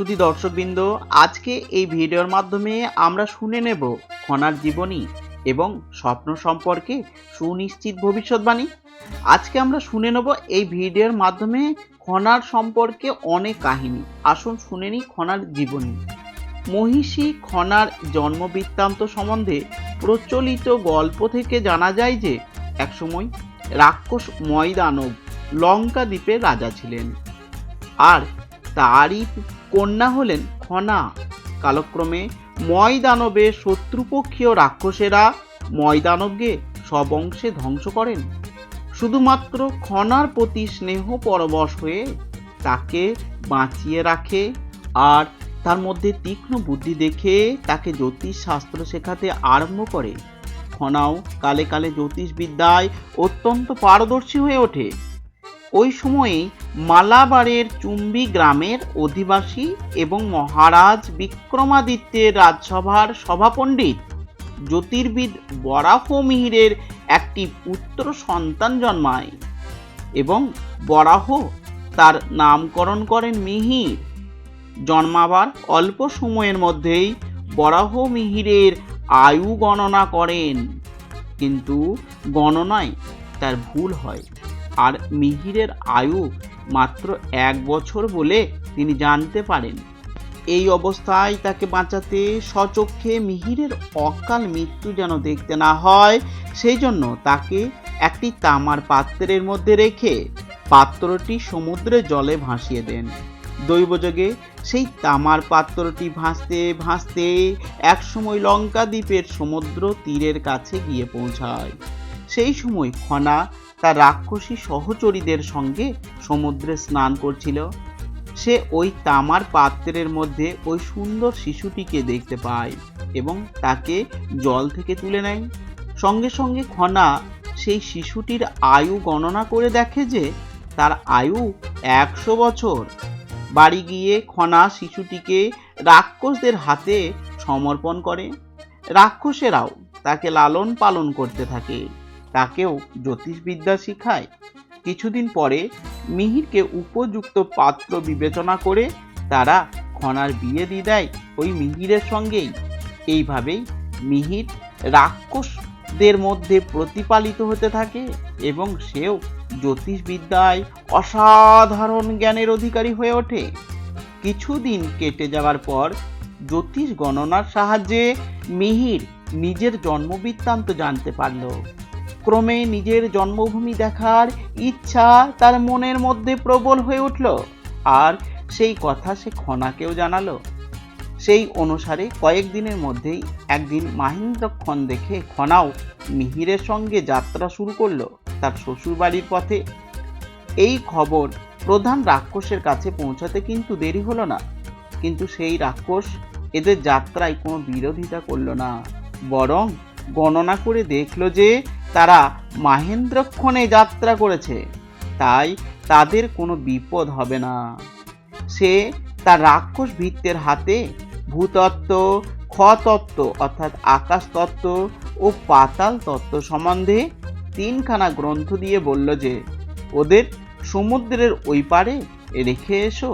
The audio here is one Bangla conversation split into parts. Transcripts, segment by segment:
সুধী দর্শকবৃন্দ, আজকে এই ভিডিওর মাধ্যমে আমরা শুনে নেব খনার জীবনী এবং স্বপ্ন সম্পর্কে সুনিশ্চিত ভবিষ্যৎবাণী। আজকে আমরা শুনে নেব এই ভিডিওর মাধ্যমে খনার সম্পর্কে অনেক কাহিনী। আসুন শুনে নিই খনার জীবনী। মহিষী খনার জন্মবৃত্তান্ত সম্বন্ধে প্রচলিত গল্প থেকে জানা যায় যে, একসময় রাক্ষস ময়দানব লঙ্কা দ্বীপের রাজা ছিলেন। আর তারই কন্যা হলেন খনা। কালক্রমে ময়দানবে শত্রুপক্ষীয় রাক্ষসেরা ময়দানবকে সব অংশে ধ্বংস করেন। শুধুমাত্র খনার প্রতি স্নেহ পরবশ হয়ে তাকে বাঁচিয়ে রাখে আর তার মধ্যে তীক্ষ্ণ বুদ্ধি দেখে তাকে জ্যোতিষ শাস্ত্র শেখাতে আরম্ভ করে। খনাও কালে কালে জ্যোতিষবিদ্যায় অত্যন্ত পারদর্শী হয়ে ওঠে। ওই সময়ে মালাবারের চুম্বি গ্রামের অধিবাসী এবং মহারাজ বিক্রমাদিত্যের রাজসভার সভাপণ্ডিত জ্যোতির্বিদ বরাহ মিহিরের একটি পুত্র সন্তান জন্মায় এবং বরাহ তার নামকরণ করেন মিহির। জন্মাবার অল্প সময়ের মধ্যেই বরাহ মিহিরের আয়ু গণনা করেন, কিন্তু গণনায় তার ভুল হয়। আর মিহিরের আয়ু মাত্র এক বছর বলে তিনি জানতে পারেন। এই অবস্থায় তাকে বাঁচাতে সচক্ষে মিহিরের অকাল মৃত্যু যেন দেখতে না হয়, সেই জন্য তাকে একটি তামার পাত্রের মধ্যে রেখে পাত্রটি সমুদ্রে জলে ভাসিয়ে দেন। দৈবযোগে সেই তামার পাত্রটি ভাসতে ভাসতে একসময় লঙ্কা দ্বীপের সমুদ্র তীরের কাছে গিয়ে পৌঁছায়। সেই সময় খনা তার রাক্ষসী সহচরীদের সঙ্গে সমুদ্রে স্নান করছিল। সে ওই তামার পাত্রের মধ্যে ওই সুন্দর শিশুটিকে দেখতে পায় এবং তাকে জল থেকে তুলে নেয়। সঙ্গে সঙ্গে খনা সেই শিশুটির আয়ু গণনা করে দেখে যে তার আয়ু একশো বছর। বাড়ি গিয়ে খনা শিশুটিকে রাক্ষসদের হাতে সমর্পণ করে। রাক্ষসেরাও তাকে লালন পালন করতে থাকে। তাকেও জ্যোতিষবিদ্যা শিখায়। কিছুদিন পরে মিহিরকে উপযুক্ত পাত্র বিবেচনা করে তারা খনার বিয়ে দিয়ে দেয় ওই মিহিরের সঙ্গেই। এইভাবেই মিহির রাক্ষসদের মধ্যে প্রতিপালিত হতে থাকে এবং সেও জ্যোতিষবিদ্যায় অসাধারণ জ্ঞানের অধিকারী হয়ে ওঠে। কিছুদিন কেটে যাওয়ার পর জ্যোতিষ গণনার সাহায্যে মিহির নিজের জন্মবৃত্তান্ত জানতে পারল। ক্রমে নিজের জন্মভূমি দেখার ইচ্ছা তার মনের মধ্যে প্রবল হয়ে উঠল। আর সেই কথা সে খনাকেও জানালো। সেই অনুসারে কয়েকদিনের মধ্যেই একদিন মাহিন্দ্রক্ষণ দেখে খনাও মিহিরের সঙ্গে যাত্রা শুরু করল তার শ্বশুরবাড়ির পথে। এই খবর প্রধান রাক্ষসের কাছে পৌঁছাতে কিন্তু দেরি হলো না। কিন্তু সেই রাক্ষস এদের যাত্রায় কোনো বিরোধিতা করল না। বরং গণনা করে দেখল যে তারা মাহেন্দ্রক্ষণে যাত্রা করেছে। তাই তাদের কোনো বিপদ হবে না। সে তার রাক্ষস ভিত্তের হাতে ভূতত্ত্ব খতত্ত্ব অর্থাৎ আকাশ তত্ত্ব ও পাতাল তত্ত্ব সম্বন্ধে তিনখানা গ্রন্থ দিয়ে বলল যে, ওদের সমুদ্রের ওই পারে রেখে এসো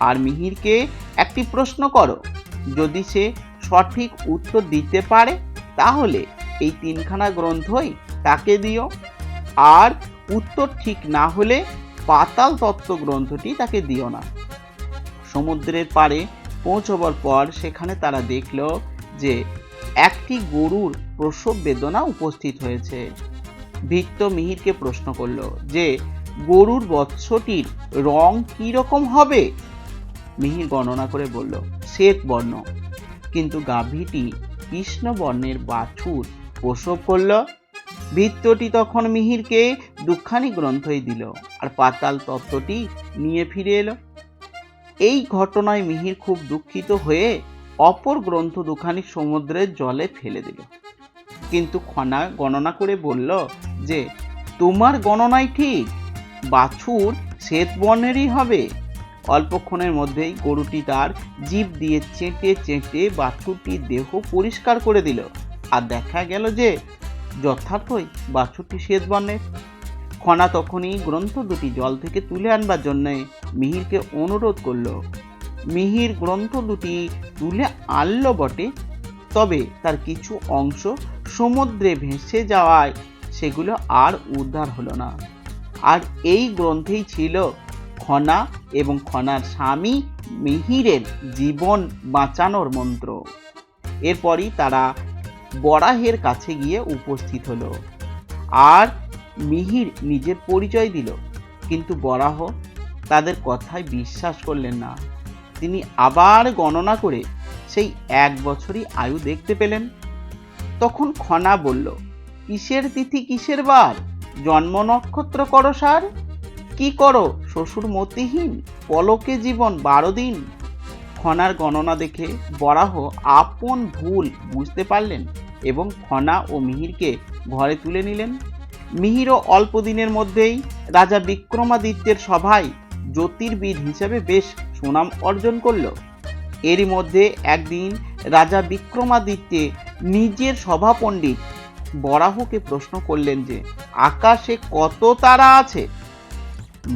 আর মিহিরকে একটি প্রশ্ন করো। যদি সে সঠিক উত্তর দিতে পারে, তাহলে এই তিনখানা গ্রন্থই তাকে দিও। আর উত্তর ঠিক না হলে পাতাল তত্ত্ব গ্রন্থটি তাকে দিও না। সমুদ্রের পাড়ে পৌঁছবার পর সেখানে তারা দেখল যে একটি গরুর প্রসব বেদনা উপস্থিত হয়েছে। ভিত্ত মিহিরকে প্রশ্ন করল যে, গরুর বৎসটির রং কি রকম হবে? মিহির গণনা করে বলল, শ্বেত বর্ণ। কিন্তু গাভীটি কৃষ্ণ বর্ণের বাছুর প্রসব করল ভিত্তটি তখন মিহিরকে দুখানি গ্রন্থই দিল, আর পাতাল তত্ত্বটি নিয়ে ফিরে এলো। এই ঘটনায় মিহির খুব দুঃখিত হয়ে অপর গ্রন্থ দুখানি সমুদ্রের জলে ফেলে দিল। কিন্তু খনা গণনা করে বলল যে, তোমার গণনাই ঠিক, বাছুর শ্বেত বর্ণেরই হবে। অল্পক্ষণের মধ্যেই গরুটি তার জীব দিয়ে চেটে চেটে বাছুরটির দেহ পরিষ্কার করে দিল, আর দেখা গেল যে যথার্থই বাছুরটি শ্বেত বর্ণের খনা তখনই গ্রন্থ দুটি জল থেকে তুলে আনবার জন্যে মিহিরকে অনুরোধ করল। মিহির গ্রন্থ দুটি তুলে আনল বটে, তবে তার কিছু অংশ সমুদ্রে ভেসে যাওয়ায় সেগুলো আর উদ্ধার হলো না। আর এই গ্রন্থেই ছিল খনা এবং খনার স্বামী মিহিরের জীবন বাঁচানোর মন্ত্র। এরপরই তারা বরাহের কাছে গিয়ে উপস্থিত হলো। আর মিহির নিজের পরিচয় দিল, কিন্তু বরাহ তাদের কথায় বিশ্বাস করলেন না। তিনি আবার গণনা করে সেই এক বছরই আয়ু দেখতে পেলেন। তখন খনা বলল, কিসের তিথি কিসের বার? জন্ম নক্ষত্র করো সার। কি করো, শ্বশুর মতিহীন, পলকে জীবন বারো দিন। খনার গণনা দেখে বরাহ আপন ভুল বুঝতে পারলেন এবং খনা ও মিহিরকে ঘরে তুলে নিলেন। মিহিরও অল্প দিনের মধ্যেই রাজা বিক্রমাদিত্যের সভায় জ্যোতির্বিদ হিসেবে বেশ সুনাম অর্জন করল। এরই মধ্যে একদিন রাজা বিক্রমাদিত্যে নিজের সভা পণ্ডিত বরাহকে প্রশ্ন করলেন যে, আকাশে কত তারা আছে?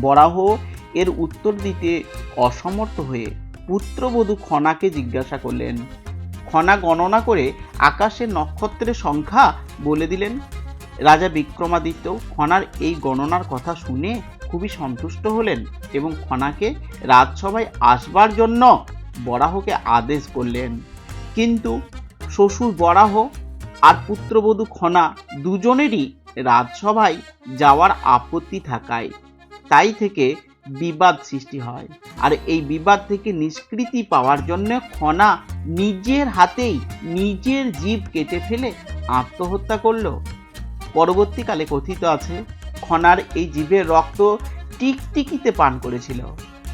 বরাহ এর উত্তর দিতে অসমর্থ হয়ে পুত্রবধূ খনাকে জিজ্ঞাসা করলেন, খনা গণনা করে আকাশের নক্ষত্রের সংখ্যা বলে দিলেন? রাজা বিক্রমাদিত্য খনার এই গণনার কথা শুনে খুবই সন্তুষ্ট হলেন এবং খনাকে রাজসভায় আসবার জন্য বরাহকে আদেশ করলেন। কিন্তু শ্বশুর বরাহ আর পুত্রবধূ খনা দুজনেরই রাজসভায় যাওয়ার আপত্তি থাকায়, তাই থেকে বিবাদ সৃষ্টি হয়। আর এই বিবাদ থেকে নিষ্কৃতি পাওয়ার জন্য খনা নিজের হাতেই নিজের জীব কেটে ফেলে আত্মহত্যা করল। পরবর্তীকালে কথিত আছে, খনার এই জীবের রক্ত টিকটিকিতে পান করেছিল।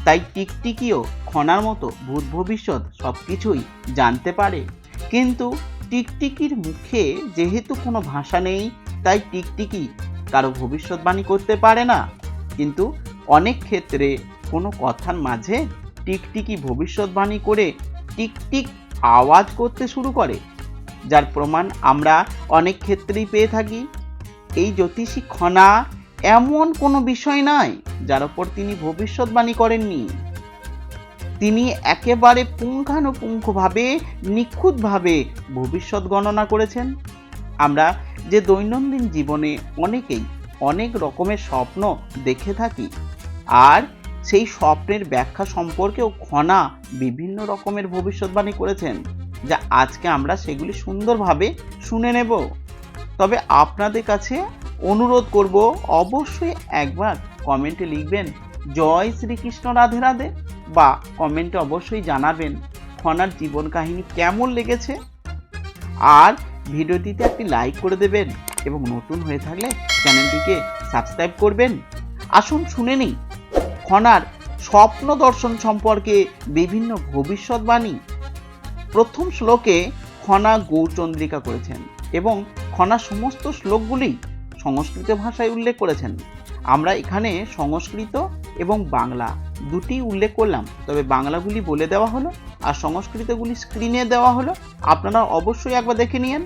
তাই টিকটিকিও খনার মতো ভূত ভবিষ্যৎ সব কিছুই জানতে পারে। কিন্তু টিকটিকির মুখে যেহেতু কোনো ভাষা নেই, তাই টিকটিকি কারও ভবিষ্যৎবাণী করতে পারে না। কিন্তু অনেক ক্ষেত্রে কোনো কথার মাঝে টিকটিকি ভবিষ্যৎবাণী করে টিকটিক আওয়াজ করতে শুরু করে, যার প্রমাণ আমরা অনেক ক্ষেত্রেই পেয়ে থাকি। এই জ্যোতিষী খনা এমন কোনো বিষয় নয় যার ওপর তিনি ভবিষ্যৎবাণী করেননি। তিনি একেবারে পুঙ্খানুপুঙ্খভাবে, নিখুঁতভাবে ভবিষ্যৎ গণনা করেছেন। আমরা যে দৈনন্দিন জীবনে অনেকেই অনেক রকমের স্বপ্ন দেখে থাকি আর সেই স্বপ্নের ব্যাখ্যা সম্পর্কেও খনা বিভিন্ন রকমের ভবিষ্যৎবাণী করেছেন, যা আজকে আমরা সেগুলি সুন্দরভাবে শুনে নেব। তবে আপনাদের কাছে অনুরোধ করব, অবশ্যই একবার কমেন্টে লিখবেন, জয় শ্রীকৃষ্ণ রাধে রাধে বা কমেন্টে অবশ্যই জানাবেন খনার জীবন কাহিনী কেমন লেগেছে। আর ভিডিওটিতে একটি লাইক করে দেবেন এবং নতুন হয়ে থাকলে চ্যানেলটিকে সাবস্ক্রাইব করবেন। আসুন শুনে নিই খনার স্বপ্ন দর্শন সম্পর্কে বিভিন্ন ভবিষ্যৎবাণী। প্রথম শ্লোকে খনা গৌরচন্দ্রিকা করেছেন এবং খনা সমস্ত শ্লোকগুলি সংস্কৃত ভাষায় উল্লেখ করেছেন। আমরা এখানে সংস্কৃত এবং বাংলা দুটি উল্লেখ করলাম, তবে বাংলাগুলি বলে দেওয়া হলো আর সংস্কৃতগুলি স্ক্রিনে দেওয়া হলো। আপনারা অবশ্যই একবার দেখে নিন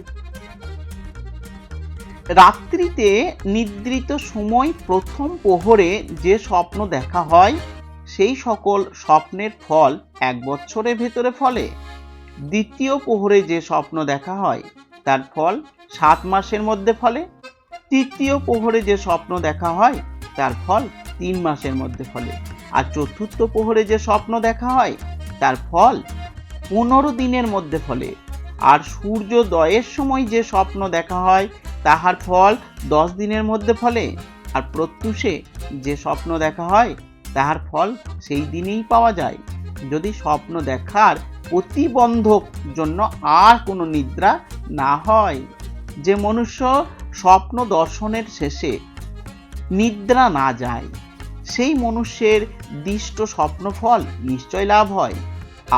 রাত্রিতে নিদ্রিত সময় প্রথম প্রহরে যে স্বপ্ন দেখা হয়, সেই সকল স্বপ্নের ফল এক বছরের ভেতরে ফলে। দ্বিতীয় প্রহরে যে স্বপ্ন দেখা হয়, তার ফল সাত মাসের মধ্যে ফলে। তৃতীয় প্রহরে যে স্বপ্ন দেখা হয়, তার ফল তিন মাসের মধ্যে ফলে। আর চতুর্থ প্রহরে যে স্বপ্ন দেখা হয়, তার ফল পনেরো দিনের মধ্যে ফলে। আর সূর্যোদয়ের সময় যে স্বপ্ন দেখা হয় তাহার ফল দশ দিনের মধ্যে ফলে, আর প্রত্যুষে যে স্বপ্ন দেখা হয়, তাহার ফল সেই দিনেই পাওয়া যায়। যদি স্বপ্ন দেখার প্রতিবন্ধক জন্য আর কোনো নিদ্রা না হয়, যে মনুষ্য স্বপ্ন দর্শনের শেষে নিদ্রা না যায়, সেই মনুষ্যের দিষ্ট স্বপ্নফল নিশ্চয় লাভ হয়।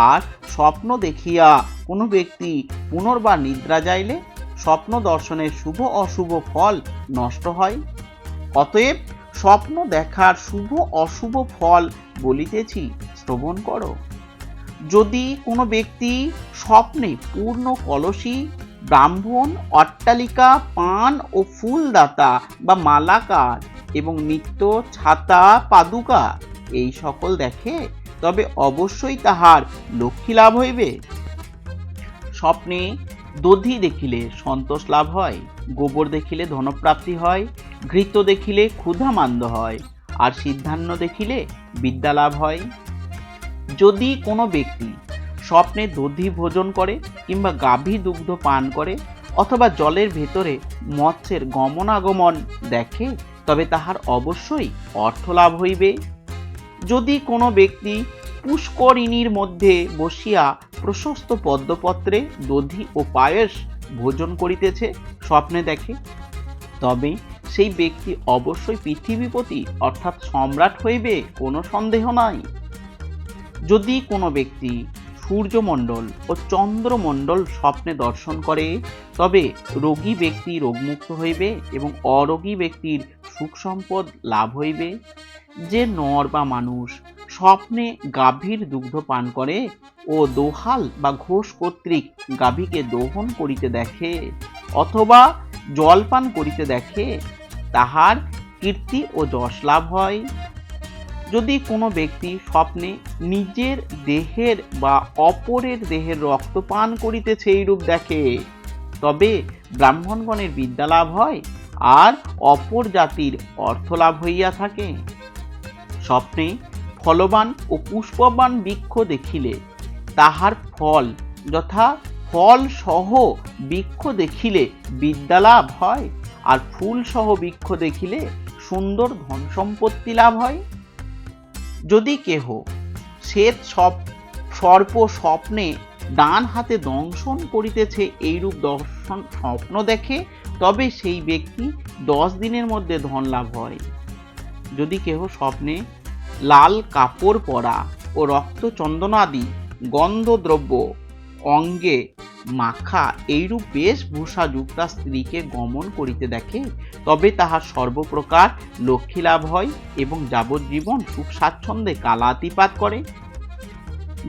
আর স্বপ্ন দেখিয়া কোনো ব্যক্তি পুনর্বার নিদ্রা যাইলে স্বপ্ন দর্শনের শুভ অশুভ ফল নষ্ট হয়। অতএব স্বপ্ন দেখার শুভ অশুভ ফল বলিতেছি, শ্রবণ করো। যদি কোনো ব্যক্তি স্বপ্নে পূর্ণ কলসী, ব্রাহ্মণ, অট্টালিকা, পান ও ফুলদাতা বা মালাকার এবং নিত্য ছাতা, পাদুকা এই সকল দেখে, তবে অবশ্যই তাহার লক্ষ্মী লাভ হইবে। স্বপ্নে দধি দেখিলে সন্তোষ লাভ হয়, গোবর দেখিলে ধনপ্রাপ্তি হয়, ঘৃত দেখিলে ক্ষুধা মান্দ হয়, আর সিদ্ধান্ন দেখিলে বিদ্যা লাভ হয়। যদি কোনো ব্যক্তি স্বপ্নে দধি ভোজন করে কিংবা গাভী দুগ্ধ পান করে অথবা জলের ভেতরে মৎস্যের গমনাগমন দেখে, তবে তাহার অবশ্যই অর্থ লাভ হইবে। যদি কোনো ব্যক্তি পুষ্করিণীর মধ্যে বসিয়া প্রশস্ত পদ্মপত্রে দধি ও পায়েস ভোজন করিতেছে, স্বপ্নে দেখে। তবে সেই ব্যক্তি অবশ্যই পৃথিবীপতি, অর্থাৎ সম্রাট হইবে, কোনো সন্দেহ নাই। যদি কোনো ব্যক্তি সূর্যমণ্ডল ও চন্দ্রমণ্ডল স্বপ্নে দর্শন করে, তবে রোগী ব্যক্তি রোগমুক্ত হইবে এবং অরোগী ব্যক্তির সুখ সম্পদ লাভ হইবে। যে নর বা মানুষ স্বপ্নে গাভীর দুগ্ধ পান করে ও দোহাল বা ঘোষ কর্তৃক গাভীকে দোহন করিতে দেখে অথবা জলপান করিতে দেখে, তাহার কীর্তি ও যশ লাভ হয়। যদি কোনো ব্যক্তি স্বপ্নে নিজের দেহের বা অপরের দেহের রক্ত রক্তপান করিতেছে এইরূপ দেখে, তবে ব্রাহ্মণগণের বিদ্যা লাভ হয় আর অপর জাতির অর্থ লাভ হইয়া থাকে। স্বপ্নে ফলবান ও পুষ্পবান বৃক্ষ দেখিলে, তাহার ফল যথা ফল সহ বৃক্ষ দেখিলে বিদ্যা লাভ হয়, আর ফুল সহ বৃক্ষ দেখিলে সুন্দর ধন সম্পত্তি লাভ হয়। যদি কেহ শ্বেত সব সর্প স্বপ্নে ডান হাতে দংশন করিতেছে এইরূপ দর্শন স্বপ্ন দেখে, তবে সেই ব্যক্তি দশ দিনের মধ্যে ধন লাভ হয়। যদি কেহ স্বপ্নে লাল কাপড় পরা ও রক্ত চন্দনাদি গন্ধদ্রব্য অঙ্গে মাখা এইরূপ বেশভূষাযুক্তা স্ত্রীকে গমন করিতে দেখে, তবে তাহার সর্বপ্রকার লক্ষ্মী লাভ হয় এবং যাবজ্জীবন সুখ স্বাচ্ছন্দ্যে কালাতিপাত করে।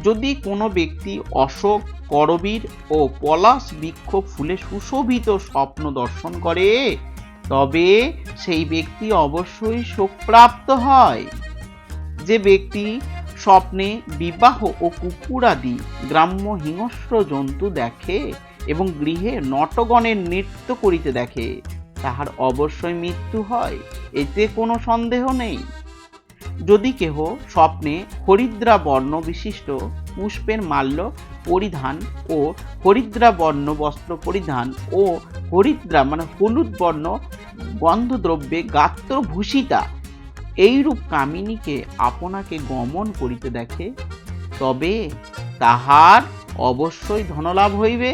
যদি কোনো ব্যক্তি অশোক, করবীর ও পলাশ বৃক্ষ ফুলে সুশোভিত স্বপ্ন দর্শন করে, তবে সেই ব্যক্তি অবশ্যই শোকপ্রাপ্ত হয়। যে ব্যক্তি স্বপ্নে বিবাহ ও কুকুরাদি গ্রাম্য হিংস্র জন্তু দেখে এবং গৃহে নটগণের নৃত্য করিতে দেখে, তাহার অবশ্যই মৃত্যু হয়, এতে কোনো সন্দেহ নেই। যদি কেহ স্বপ্নে হরিদ্রা বর্ণ বিশিষ্ট পুষ্পের মাল্য পরিধান ও হরিদ্রা বর্ণ বস্ত্র পরিধান ও হরিদ্রা মানে হলুদ বর্ণ গন্ধদ্রব্যে গাত্রভূষিতা এইরূপ কামিনীকে আপনাকে গমন করিতে দেখে, তবে তাহার অবশ্যই ধনলাভ হইবে।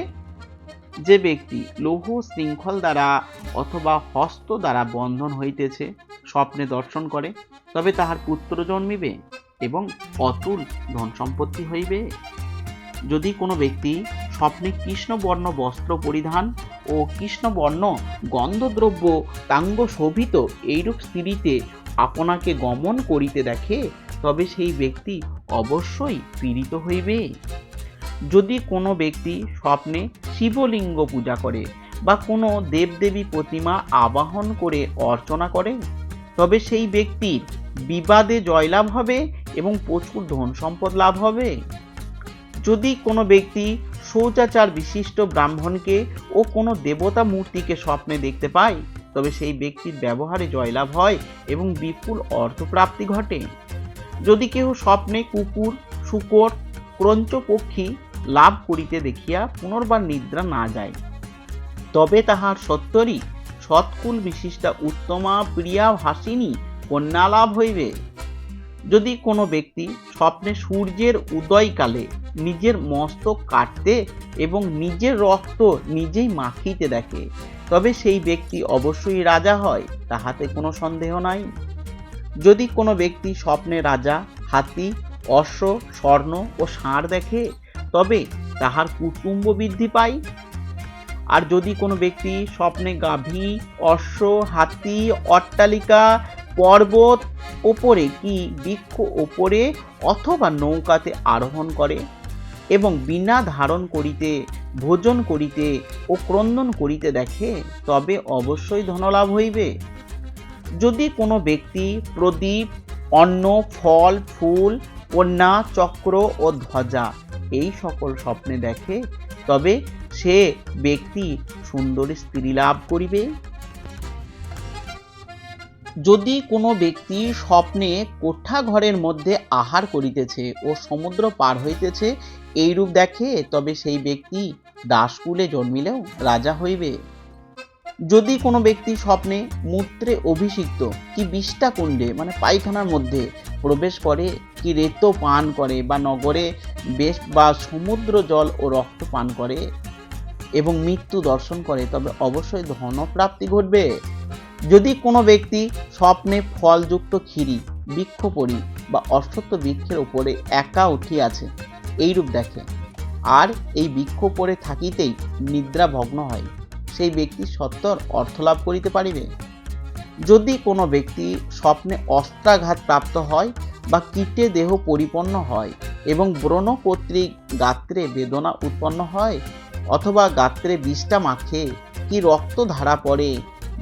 যে ব্যক্তি লৌহ শৃঙ্খল দ্বারা অথবা হস্ত দ্বারা বন্ধন হইতেছে, স্বপ্নে দর্শন করে, তবে তাহার পুত্র জন্মিবে এবং অতুল ধন সম্পত্তি হইবে। যদি কোনো ব্যক্তি স্বপ্নে কৃষ্ণবর্ণ বস্ত্র পরিধান ও কৃষ্ণবর্ণ গন্ধদ্রব্য তাঙ্গ শোভিত এইরূপ স্ত্রীতে আপনাকে গমন করিতে দেখে তবে সেই ব্যক্তি অবশ্যই পীড়িত হইবে। যদি কোনো ব্যক্তি স্বপ্নে শিবলিঙ্গ পূজা করে বা কোনো দেবদেবী প্রতিমা আবাহন করে অর্চনা করে, তবে সেই ব্যক্তির বিবাদে জয়লাভ হবে এবং প্রচুর ধন সম্পদ লাভ হবে। যদি কোনো ব্যক্তি শৌচাচার বিশিষ্ট ব্রাহ্মণকে ও কোনো দেবতা মূর্তিকে স্বপ্নে দেখতে পায় তবে সেই ব্যক্তির ব্যবহারে জয়লাভ হয় এবং বিপুল অর্থপ্রাপ্তি ঘটে। যদি কেহ স্বপ্নে কুকুর, শুকর, ক্রঞ্চ পক্ষী লাভ করিতে দেখিয়া পুনর্বার নিদ্রা না যায়, তবে তাহার সত্তরই সৎকুল বিশিষ্টা উত্তমা প্রিয়া ভাসিনী কন্যা লাভ হইবে। যদি কোনো ব্যক্তি স্বপ্নে সূর্যের উদয়কালে নিজের মস্তক কাটতে এবং নিজের রক্ত নিজেই মাখিতে দেখে, তবে সেই ব্যক্তি অবশ্যই রাজা হয়, তাহাতে কোনো সন্দেহ নাই। যদি কোনো ব্যক্তি স্বপ্নে রাজা, হাতি, অশ্ব, স্বর্ণ ও ষাঁড় দেখে, তবে তাহার কুটুম্ব বৃদ্ধি পায়। আর যদি কোনো ব্যক্তি স্বপ্নে গাভী, অশ্ব, হাতি, অট্টালিকা পর্বত ওপরে কি বৃক্ষ ওপরে অথবা নৌকাতে আরোহণ করে? এবং বিনা ধারণ করিতে, ভোজন করিতে ও ক্রন্দন করিতে দেখে, তবে অবশ্যই ধনলাভ হইবে। যদি কোনো ব্যক্তি প্রদীপ, অন্ন, ফল, ফুল, কন্যা, চক্র ও ধ্বজা এই সকল স্বপ্নে দেখে, তবে সে ব্যক্তি সুন্দরী স্ত্রী লাভ করিবে। যদি কোনো ব্যক্তি স্বপ্নে কোঠা ঘরের মধ্যে আহার করিতেছে ও সমুদ্র পার হইতেছে, এইরূপ দেখে তবে সেই ব্যক্তি দাসকুলে জন্মিলেও রাজা হইবে। যদি কোনো ব্যক্তি স্বপ্নে মূত্রে অভিষিক্ত, কি বিষ্ঠা কুণ্ডে মানে পায়খানার মধ্যে প্রবেশ করে, কি রেত পান করে বা নগরে বেশ বা সমুদ্র জল ও রক্ত পান করে এবং মৃত্যু দর্শন করে, তবে অবশ্যই ধনপ্রাপ্তি ঘটবে? যদি কোনো ব্যক্তি স্বপ্নে ফলযুক্ত ক্ষীরি বৃক্ষপরি বা অশ্বত্থ বৃক্ষের উপরে একা উঠিয়াছে, এইরূপ দেখে। আর এই বৃক্ষ পরে থাকিতেই নিদ্রা ভগ্ন হয়, সেই ব্যক্তি সত্তর অর্থলাভ করিতে পারিবে? যদি কোনো ব্যক্তি স্বপ্নে অস্ত্রাঘাত প্রাপ্ত হয় বা কীটে দেহ পরিপন্ন হয় এবং ব্রণ কর্তৃক গাত্রে বেদনা উৎপন্ন হয়, অথবা গাত্রে বিষটা মাখে, কি রক্ত ধারা পড়ে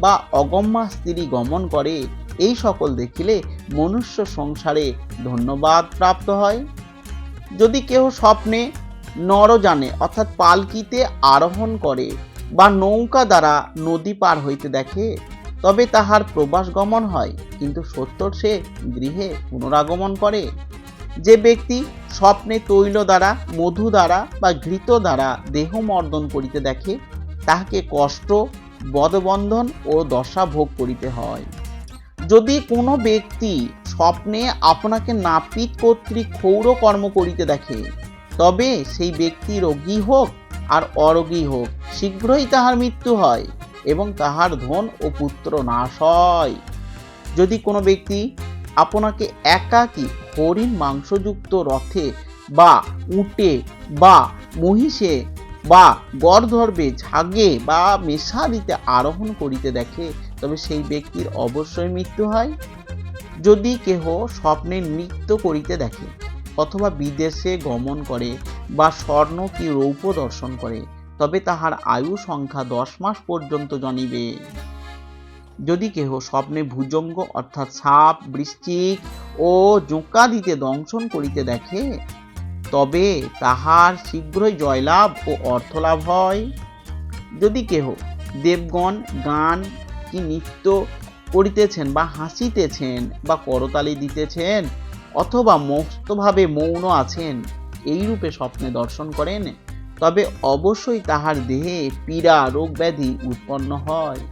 বা অগম্যা স্ত্রী গমন করে, এই সকল দেখিলে মনুষ্য সংসারে ধন্যবাদ প্রাপ্ত হয়। যদি কেউ স্বপ্নে নরজানে অর্থাৎ পালকিতে আরোহণ করে বা নৌকা দ্বারা নদী পার হইতে দেখে, তবে তাহার প্রবাস গমন হয়। কিন্তু সত্তর সে গৃহে পুনরাগমন করে। যে ব্যক্তি স্বপ্নে তৈল দ্বারা, মধু দ্বারা বা ঘৃত দ্বারা দেহ মর্দন করিতে দেখে, তাহাকে কষ্ট বদবন্ধন ও দশা ভোগ করিতে হয়। যদি কোনো ব্যক্তি স্বপ্নে আপনাকে নাপিত কর্তৃক ক্ষৌর কর্ম করিতে দেখে, তবে সেই ব্যক্তি রোগী হোক আর অরোগী হোক, শীঘ্রই তাহার মৃত্যু হয় এবং তাহার ধন ও পুত্র নাশ হয়। যদি কোনো ব্যক্তি আপনাকে একাকী হরিণ মাংসযুক্ত রথে বা উটে বা মহিষে বা গর্ধর্বে ঝাগে বা মেষাদিতে আরোহণ করিতে দেখে, তবে সেই ব্যক্তির অবশ্যই মৃত্যু হয়। যদি কেহ স্বপ্নে নৃত্য করিতে দেখে, অথবা বিদেশে গমন করে বা স্বর্ণ কি রৌপ্য দর্শন করে, তবে তাহার আয়ু সংখ্যা দশ মাস পর্যন্ত জানিবে। যদি কেহ স্বপ্নে ভুজঙ্গ, অর্থাৎ সাপ, বৃশ্চিক ও জোঁকা দিতে দংশন করিতে দেখে তবে তাহার শীঘ্রই জয়লাভ ও অর্থলাভ হয়। যদি কেহ দেবগণ গান কি নৃত্য করিতেছেন বা হাসিতেছেন বা করতালি দিতেছেন অথবা মস্তভাবে মৌন আছেন, এইরূপে স্বপ্নে দর্শন করেন, তবে অবশ্যই তাহার দেহে পীড়া রোগ ব্যাধি উৎপন্ন হয়।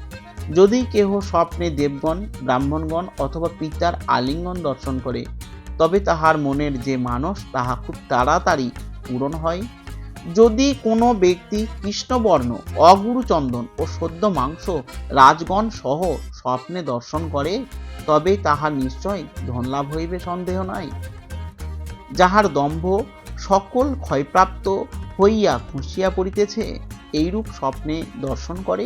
যদি কেহ স্বপ্নে দেবগণ, ব্রাহ্মণগণ অথবা পিতার আলিঙ্গন দর্শন করে তবে তাহার মনের যে মানস, তাহা খুব তাড়াতাড়ি পূরণ হয়। যদি কোনো ব্যক্তি কৃষ্ণবর্ণ, অগুরুচন্দন ও সদ্য মাংস রাজগণ সহ স্বপ্নে দর্শন করে, তবে তাহার নিশ্চয় ধনলাভ হইবে, সন্দেহ নাই। যাহার দম্ভ সকল ক্ষয়প্রাপ্ত হইয়া খুঁচিয়া পড়িতেছে, এইরূপ স্বপ্নে দর্শন করে,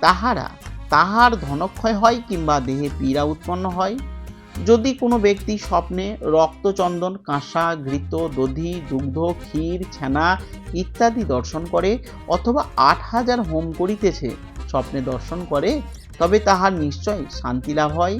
তাহারা তাহার ধনক্ষয় হয় কিংবা দেহে পীড়া উৎপন্ন হয়। যদি কোনো ব্যক্তি স্বপ্নে রক্তচন্দন, কাঁসা, ঘৃত, দধি, দুগ্ধ, ক্ষীর, ছানা ইত্যাদি দর্শন করে অথবা আট হাজার হোম করিতেছে, স্বপ্নে দর্শন করে, তবে তাহার নিশ্চয় শান্তি লাভ হয়।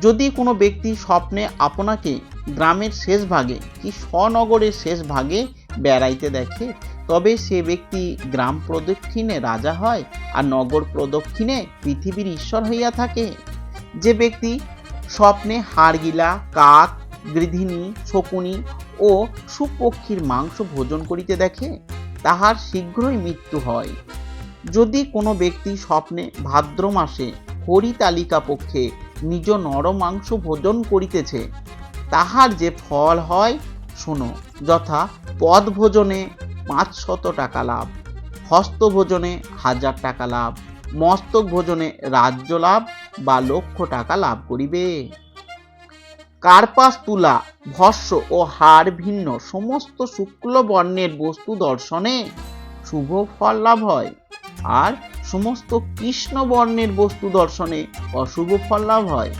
যদি কোনো ব্যক্তি স্বপ্নে আপনাকে গ্রামের শেষ ভাগে কি স্বনগরের শেষ ভাগে বেড়াইতে দেখে, তবে সে ব্যক্তি গ্রাম প্রদক্ষিণে রাজা হয় আর নগর প্রদক্ষিণে পৃথিবীর ঈশ্বর হইয়া থাকে। যে ব্যক্তি স্বপ্নে হাড়গিলা, কাক গৃধিনী শকুনি ও সুপক্ষীর মাংস ভোজন করিতে দেখে তাহার শীঘ্রই মৃত্যু হয়। যদি কোনো ব্যক্তি স্বপ্নে ভাদ্র মাসে হরিতালিকা পক্ষে নিজ নরমাংস ভোজন করিতেছে, তাহার যে ফল হয়, শোনো, যথা পদ ভোজনে পাঁচশত টাকা লাভ হস্ত ভোজনে হাজার টাকা লাভ, মস্তক ভোজনে রাজ্য লাভ বা লক্ষ টাকা লাভ করিবে। কার্পাস তুলা, ভস্য ও হাড় ভিন্ন সমস্ত শুক্ল বর্ণের বস্তু দর্শনে শুভ ফল লাভ হয়। আর সমস্ত কৃষ্ণ বর্ণের বস্তু দর্শনে অশুভ ফল লাভ হয়।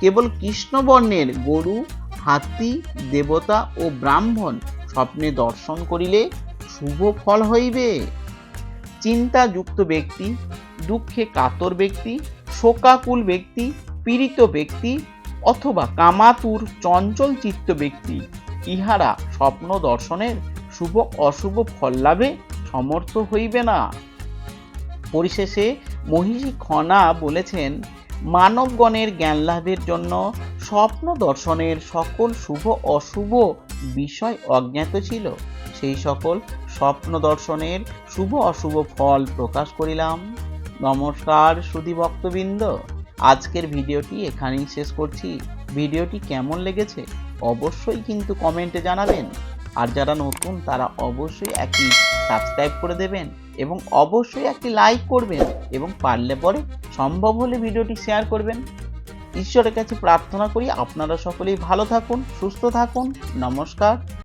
কেবল কৃষ্ণ বর্ণের গরু, হাতি, দেবতা ও ব্রাহ্মণ স্বপ্নে দর্শন করিলে শুভ ফল হইবে। চিন্তাযুক্ত ব্যক্তি, দুঃখে কাতর ব্যক্তি শোকাকুল ব্যক্তি, পীড়িত ব্যক্তি অথবা কামাতুর চঞ্চল চিত্ত ব্যক্তি, ইহারা স্বপ্ন দর্শনের শুভ অশুভ ফল লাভে সমর্থ হইবে না। পরিশেষে মহিষী খনা বলেছেন, মানবগণের জ্ঞান লাভের জন্য স্বপ্ন দর্শনের সকল শুভ অশুভ বিষয় অজ্ঞাত ছিল। সেই সকল স্বপ্ন দর্শনের শুভ অশুভ ফল প্রকাশ করিলাম। নমস্কার সুধী ভক্তবৃন্দ। আজকের ভিডিওটি এখানেই শেষ করছি। ভিডিওটি কেমন লেগেছে অবশ্যই কিন্তু কমেন্টে জানাবেন। আর যারা নতুন তারা অবশ্যই একটি সাবস্ক্রাইব করে দেবেন এবং অবশ্যই একটি লাইক করবেন এবং পারলে পরে সম্ভব হলে ভিডিওটি শেয়ার করবেন। ঈশ্বরের কাছে প্রার্থনা করি আপনারা সকলেই ভালো থাকুন, সুস্থ থাকুন। নমস্কার।